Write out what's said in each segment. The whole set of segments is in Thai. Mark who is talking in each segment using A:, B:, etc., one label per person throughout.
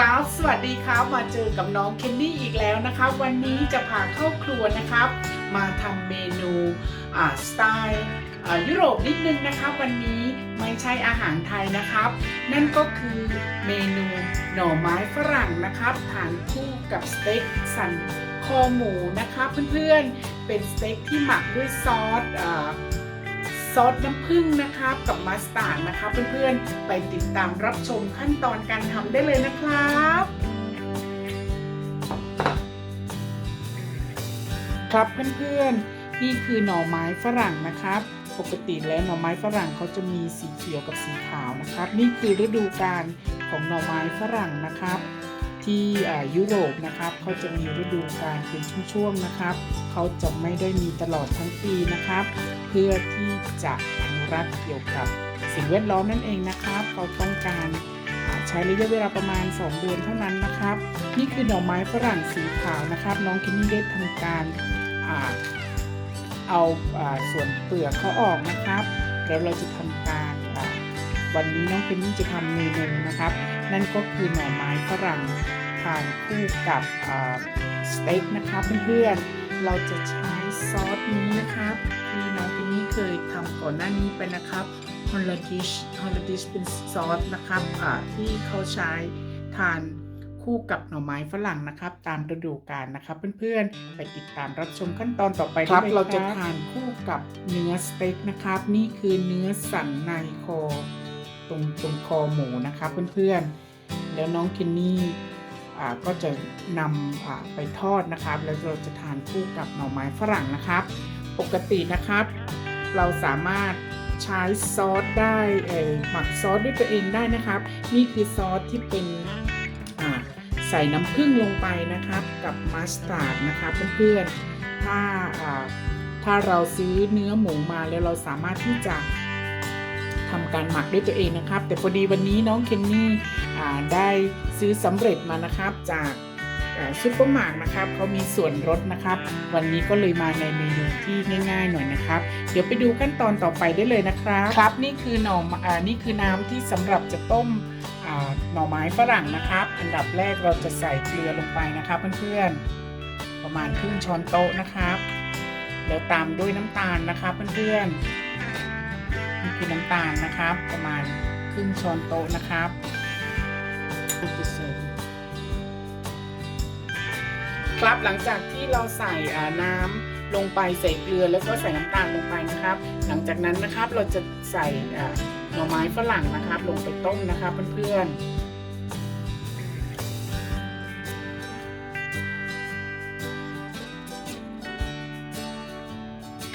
A: นะครับ มาเจอกับน้องเคนนี่อีกแล้วนะครับ วันนี้จะพาเข้าครัวนะครับ มาทำเมนูสไตล์ยุโรปนิดนึงนะครับ วันนี้ไม่ใช่อาหารไทยนะครับ นั่นก็คือเมนูหน่อไม้ฝรั่งนะครับทานคู่กับสเต็กสันคอหมูนะครับเพื่อนๆ เป็นสเต็กที่หมักด้วยซอสอ ซอสน้ำผึ้งนะครับกับมัสตาร์ดนะครับเพื่อนๆไปติดตามรับชมขั้นตอนการทำได้เลยนะครับครับเพื่อนๆนี่คือหน่อไม้ฝรั่งนะครับ ปกติแล้วหน่อไม้ฝรั่งเขาจะมีสีเขียวกับสีขาวนะครับ นี่คือฤดูกาลของหน่อไม้ฝรั่งนะครับ ที่ยุโรปนะครับเขาจะมีฤดูกาลเป็นช่วงๆนะครับ เขาจะไม่ได้มีตลอดทั้งปีนะครับ เพื่อที่จะอนุรักษ์เกี่ยวกับสิ่งแวดล้อมนั่นเองนะครับเขาต้องการใช้ระยะเวลาประมาณ 2 เดือนเท่านั้นนะครับ นี่คือดอกไม้ฝรั่งสีขาวนะครับ น้องคินนี่ได้ทำการอเอาอาส่วนเปลือกเขาออกนะครับ แล้วเราจะทำการวันนี้น้องคินนี่จะทำเมนูนะครับ นั่นก็คือหน่อไม้ฝรั่งทานคู่กับอ่าสเต็กนะครับเพื่อนๆเราจะใช้ซอสนี้นะครับที่น้องพินนี่เคยทำก่อนหน้านี้ไปนะครับฮอลลาดิชฮอลลาดิชเป็นซอสนะครับอ่าที่เขาใช้ทานคู่กับหน่อไม้ฝรั่งนะครับ ตามฤดูกาลนะครับเพื่อนๆ ไปติดตามรับชมขั้นตอนต่อไปได้เลยครับเราจะทานคู่กับเนื้อสเต็กนะครับ นี่คือเนื้อสันในคอ ตรงตรงคอหมูนะครับเพื่อนๆ แล้วน้องเคนนี่ก็จะนำไปทอดนะครับ แล้วเราจะทานคู่กับหน่อไม้ฝรั่งนะครับ ปกตินะครับ เราสามารถใช้ซอสได้หมักซอสด้วยตัวเองได้นะครับ นี่คือซอสที่เป็นใส่น้ำผึ้งลงไปนะครับกับมัสตาร์ดนะครับเพื่อนๆถ้าถ้าเราซื้อเนื้อหมูมาแล้วเราสามารถที่จะ ทำการหมักด้วยตัวเองนะครับ แต่พอดีวันนี้น้องเคนนี่อ่าได้ซื้อสำเร็จมานะครับจากซุปเปอร์มาร์ทนะครับเขามีส่วนลดนะครับ วันนี้ก็เลยมาในเมนูที่ง่ายๆหน่อยนะครับ เดี๋ยวไปดูขั้นตอนต่อไปได้เลยนะครับครับ นี่คือหน่ออ่านี่คือน้ำที่สำหรับจะต้มอ่าหน่อไม้ฝรั่งนะครับ อันดับแรกเราจะใส่เกลือลงไปนะครับเพื่อนๆประมาณครึ่งช้อนโต๊ะนะครับ แล้วตามด้วยน้ำตาลนะครับเพื่อนๆนี่ คือน้ำตาลนะครับ ประมาณครึ่งช้อนโต๊ะนะครับครับหลังจากที่เราใส่น้ำลงไปใส่เกลือแล้วก็ใส่น้ำตาลลงไปนะครับ หลังจากนั้นนะครับเราจะใส่หน่อไม้ฝรั่งนะครับ ลงไปต้มนะครับเพื่อนๆ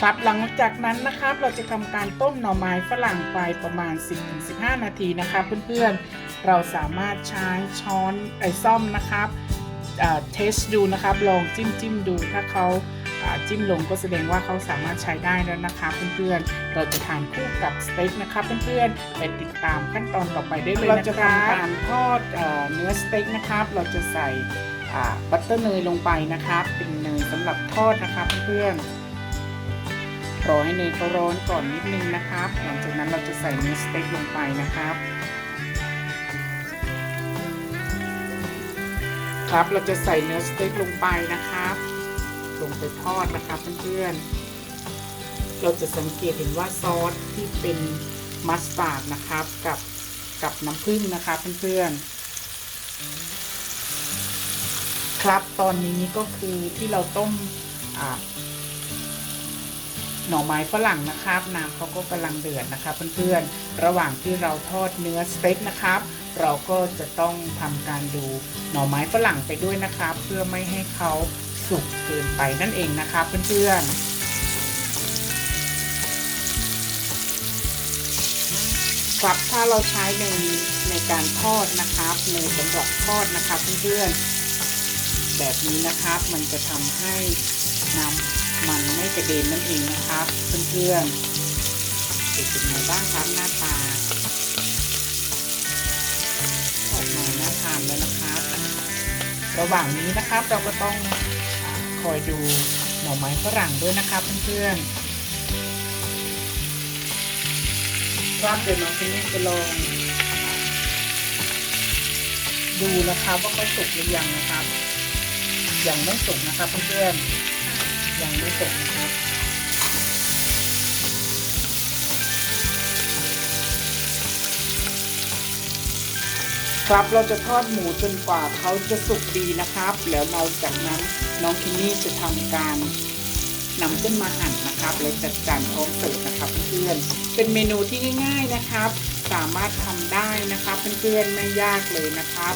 A: ครับ หลังจากนั้นนะครับเราจะทำการต้มหน่อไม้ฝรั่งไปประมาณ 10-15 นาทีนะครับเพื่อนๆ เราสามารถใช้ช้อนไอซ่อมนะครับเทสดูนะครับ ลองจิ้มจิ้มดูถ้าเขาาจิ้มลงก็แสดงว่าเขาสามารถใช้ได้แล้วนะครับเพื่อนๆ เราจะทานคู่กับสเต็กนะครับเพื่อนๆ ไปติดตามขั้นตอนต่อไปได้เลยนะครับเราจะทำการทอดเอ่อเนื้อสเต็กนะครับ เราจะใส่บัตเตอร์เนยลงไปนะครับ เป็นเนยสำหรับทอดนะครับเพื่อนๆ รอให้เนยเขาร้อนก่อนนิดนึงนะครับ หลังจากนั้นเราจะใส่เนื้อสเต็กลงไปนะครับ ครับเราจะใส่เนื้อสเต็กลงไปนะครับ ลงไปทอดนะครับเพื่อนๆ เราจะสังเกตเห็นว่าซอสที่เป็นมัสตาร์ดนะครับกับกับน้ำผึ้งนะครับเพื่อนๆ ครับตอนนี้ก็คือที่เราต้มอ่า หน่อไม้ฝรั่งนะครับน้ำเขาก็กำลังเดือดนะครับเพื่อนๆระหว่างที่เราทอดเนื้อสเต็กนะครับ เราก็จะต้องทำการดูหน่อไม้ฝรั่งไปด้วยนะครับ เพื่อไม่ให้เขาสุกเกินไปนั่นเองนะครับเพื่อนๆครับถ้าเราใช้ในในการทอดนะครับในสำหรับทอดนะครับเพื่อนๆแบบนี้นะครับมันจะทำให้น้ำ มันไม่กระเด็นนั่นเองนะครับเพื่อนๆเป็นยังไงบ้างครับหน้าตาออกมาน่าทานแล้วนะครับ ระหว่างนี้นะครับเราก็ต้องคอยดูหน่อไม้ฝรั่งด้วยนะครับเพื่อนๆครับเดี๋ยวน้องคนนี้จะลองดูนะครับว่าเขาสุกหรือยังนะครับยังไม่สุกนะครับเพื่อนๆ ยังไม่สุกนะครับครับเราจะทอดหมูจนกว่าเขาจะสุกดีนะครับ แล้วเราจากนั้นน้องคินนี่จะทำการนำขึ้นมาหั่นนะครับ แล้วจัดจานพร้อมเสิร์ฟนะครับเพื่อนๆเป็นเมนูที่ง่าย ๆนะครับ สามารถทำได้นะครับเพื่อนๆไม่ยากเลยนะครับ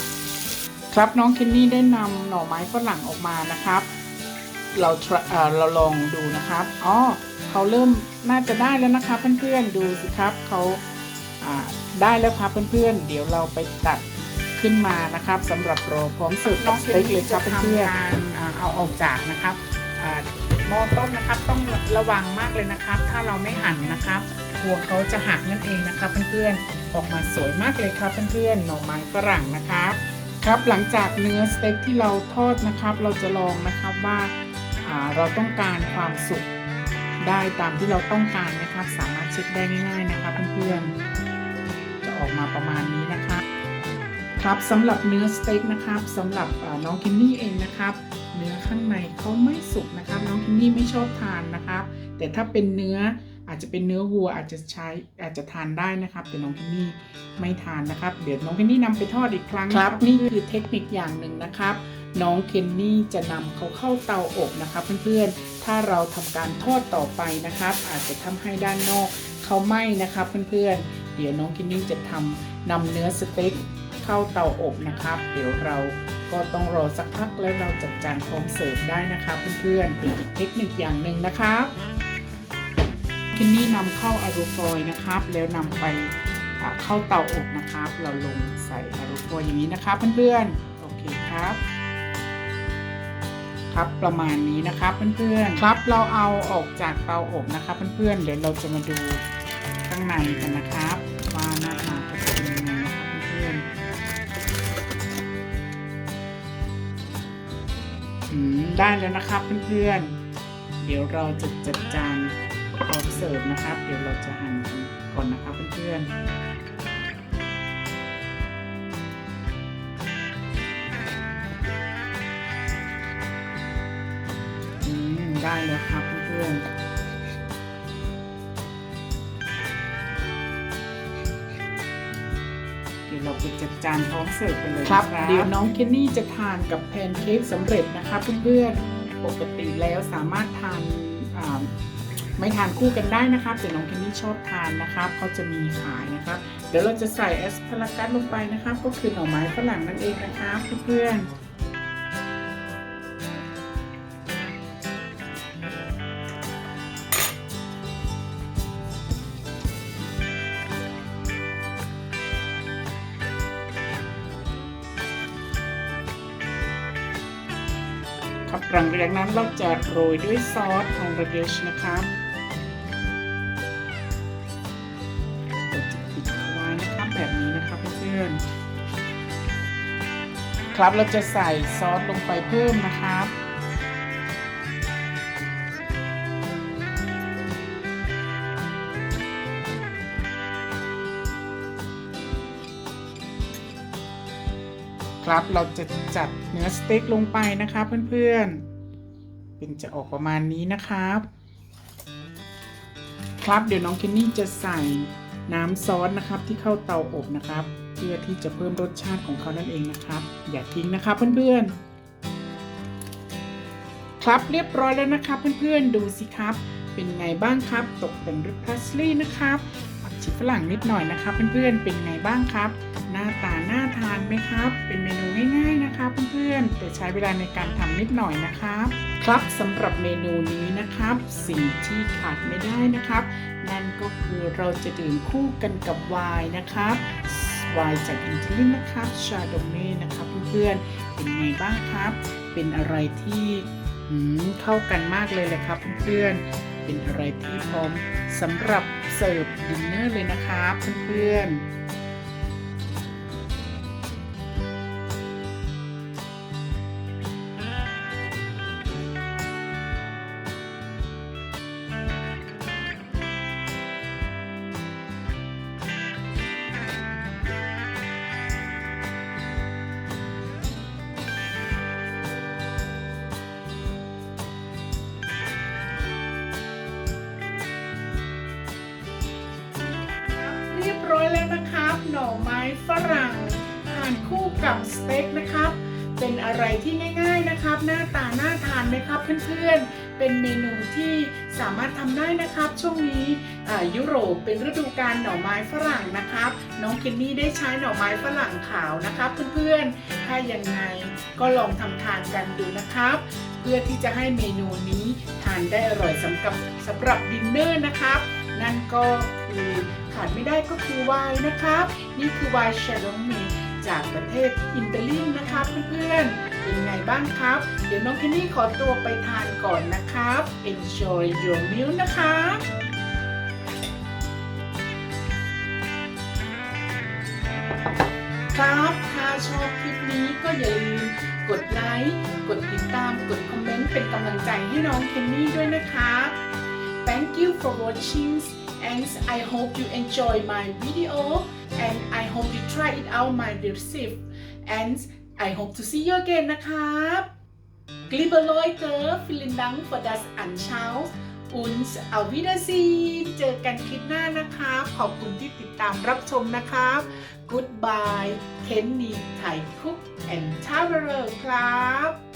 A: ครับน้องเคนนี่ได้นำหน่อไม้ฝรั่งออกมานะครับ เราเราลองดูนะครับอ๋อเขาเริ่มน่าจะได้แล้วนะครับเพื่อนๆดูสิครับเขาได้แล้วครับเพื่อนๆ เดี๋ยวเราไปตัดขึ้นมานะครับสำหรับโรพร้อมเสิร์ฟกับสเต็กเลยครับเพื่อนๆเอาออกจากนะครับหม้อต้มนะครับต้องระวังมากเลยนะครับ ถ้าเราไม่หั่นนะครับหัวเขาจะหักนั่นเองนะครับเพื่อนๆออกมาสวยมากเลยครับเพื่อนๆหน่อไม้ฝรั่งนะครับครับหลังจากเนื้อสเต็กที่เราทอดนะครับ เราจะลองนะครับว่า เราต้องการความสุกได้ตามที่เราต้องการนะครับสามารถเช็คได้ง่ายๆนะครับเพื่อนๆจะออกมาประมาณนี้นะครับครับสำหรับเนื้อสเต็กนะครับสำหรับอ่าน้องคินนี่เองนะครับ เนื้อข้างในเขาไม่สุกนะครับน้องคินนี่ไม่ชอบทานนะครับ แต่ถ้าเป็นเนื้ออาจจะเป็นเนื้อวัวอาจจะใช้อาจจะทานได้นะครับ แต่น้องคินนี่ไม่ทานนะครับ เดี๋ยวน้องคินนี่นำไปทอดอีกครั้งครับ นี่คือเทคนิคอย่างหนึ่งนะครับ น้องเคนนี่จะนำเขาเข้าเตาอบนะครับเพื่อนๆ ถ้าเราทำการทอดต่อไปนะครับ อาจจะทำให้ด้านนอกเขาไหม้นะครับเพื่อนๆ เดี๋ยวน้องเคนนี่จะทำนำเนื้อสเต็กเข้าเตาอบนะครับ เดี๋ยวเราก็ต้องรอสักพักแล้วเราจัดจานพร้อมเสิร์ฟได้นะครับเพื่อนๆ เป็นอีกเทคนิคอย่างหนึ่งนะครับเคนนี่นำเข้าอะลูฟอยนะครับ แล้วนำไปเข้าเตาอบนะครับ เราลงใส่อะลูฟอยอย่างนี้นะครับเพื่อนๆ โอเคครับ ครับประมาณนี้นะครับเพื่อนๆครับเราเอาออกจากเตาอบนะครับเพื่อนๆเดี๋ยวเราจะมาดูข้างในกันนะครับ ว่าหน้าตาเขาจะเป็นยังไงนะครับเพื่อนๆอืมได้แล้วนะครับเพื่อนๆเดี๋ยวเราจะจัดจานพร้อมเสิร์ฟนะครับ เดี๋ยวเราจะหั่นกันก่อนนะครับเพื่อนๆ ได้แล้วครับเพื่อนๆเดี๋ยวเราไปจัดจานพร้อมเสิร์ฟกันเลยครับ เดี๋ยวน้องเคนนี่จะทานกับแพนเค้กสำเร็จนะครับเพื่อนๆ ปกติแล้วสามารถทานอ่าไม่ทานคู่กันได้นะครับแต่น้องเคนนี่ชอบทานนะครับเขาจะมีขายนะครับ เดี๋ยวเราจะใส่แอสพารากัสลงไปนะครับ ก็คือหน่อไม้ฝรั่งนั่นเองนะครับเพื่อนๆ จากนั้นเราจะโรยด้วยซอสของระเดชนะครับเราจะปิดเอาไว้นะครับแบบนี้นะครับเพื่อนๆครับเราจะใส่ซอสลงไปเพิ่มนะครับครับเราจะจัดเนื้อสเต็กลงไปนะครับเพื่อนๆ เป็นจะออกประมาณนี้นะครับ ครับเดี๋ยวน้องเคนนี่จะใส่น้ำซอสนะครับที่เข้าเตาอบนะครับ เพื่อที่จะเพิ่มรสชาติของเขานั่นเองนะครับ อย่าทิ้งนะครับเพื่อนๆ ครับเรียบร้อยแล้วนะครับเพื่อนๆดูสิครับ เป็นไงบ้างครับ ตกแต่งด้วยพลาสลีย์นะครับผักชีฝรั่งนิดหน่อยนะครับเพื่อนๆเป็นไงบ้างครับ หน้าตาน่าทานไหมครับ เป็นเมนูง่ายๆนะครับเพื่อนๆแต่ใช้เวลาในการทำนิดหน่อยนะครับ ครับสำหรับเมนูนี้นะครับ สิ่งที่ขาดไม่ได้นะครับ นั่นก็คือเราจะดื่มคู่กันกับไวน์นะครับไวน์จากอิตาลีนะครับชาโดเม่นะครับเพื่อนๆเป็นไงบ้างครับ เป็นอะไรที่เข้ากันมากเลยแหละครับเพื่อนๆเป็นอะไรที่พร้อมสำหรับเสิร์ฟดินเนอร์เลยนะครับเพื่อนๆ แล้วนะครับ หน่อไม้ฝรั่งทานคู่กับสเต็กนะครับ เป็นอะไรที่ง่ายๆนะครับ หน้าตาน่าทานไหมครับเพื่อนๆ เป็นเมนูที่สามารถทำได้นะครับ ช่วงนี้ยุโรปเป็นฤดูกาลหน่อไม้ฝรั่งนะครับ น้องเคนนี่ได้ใช้หน่อไม้ฝรั่งขาวนะครับเพื่อนๆ ถ้ายังไงก็ลองทำทานกันดูนะครับ เพื่อที่จะให้เมนูนี้ทานได้อร่อยสำหรับสำหรับดินเนอร์นะครับ นั่นก็คือขาดไม่ได้ก็คือไวน์นะครับนี่คือไวน์ชาโดเมจากประเทศอิตาลีนะครับเพื่อนๆเป็นไงบ้างครับ เดี๋ยวน้องเคนนี่ขอตัวไปทานก่อนนะครับ enjoy your meal นะคะครับถ้าชอบคลิปนี้ก็อย่าลืมกดไลค์ กดติดตาม กดคอมเมนต์เป็นกำลังใจให้น้องเคนนี่ด้วยนะคะ Thank you for watching and I hope you enjoy my video and I hope you try it out my recipe and I hope to see you again นะครับ Liebe Leute vielen Dank für das Anschauen und auf Wiedersehen เจอกันคลิปหน้านะครับ ขอบคุณที่ติดตามรับชมนะครับ Goodbye Kenny Thai Cook and Traveler ครับ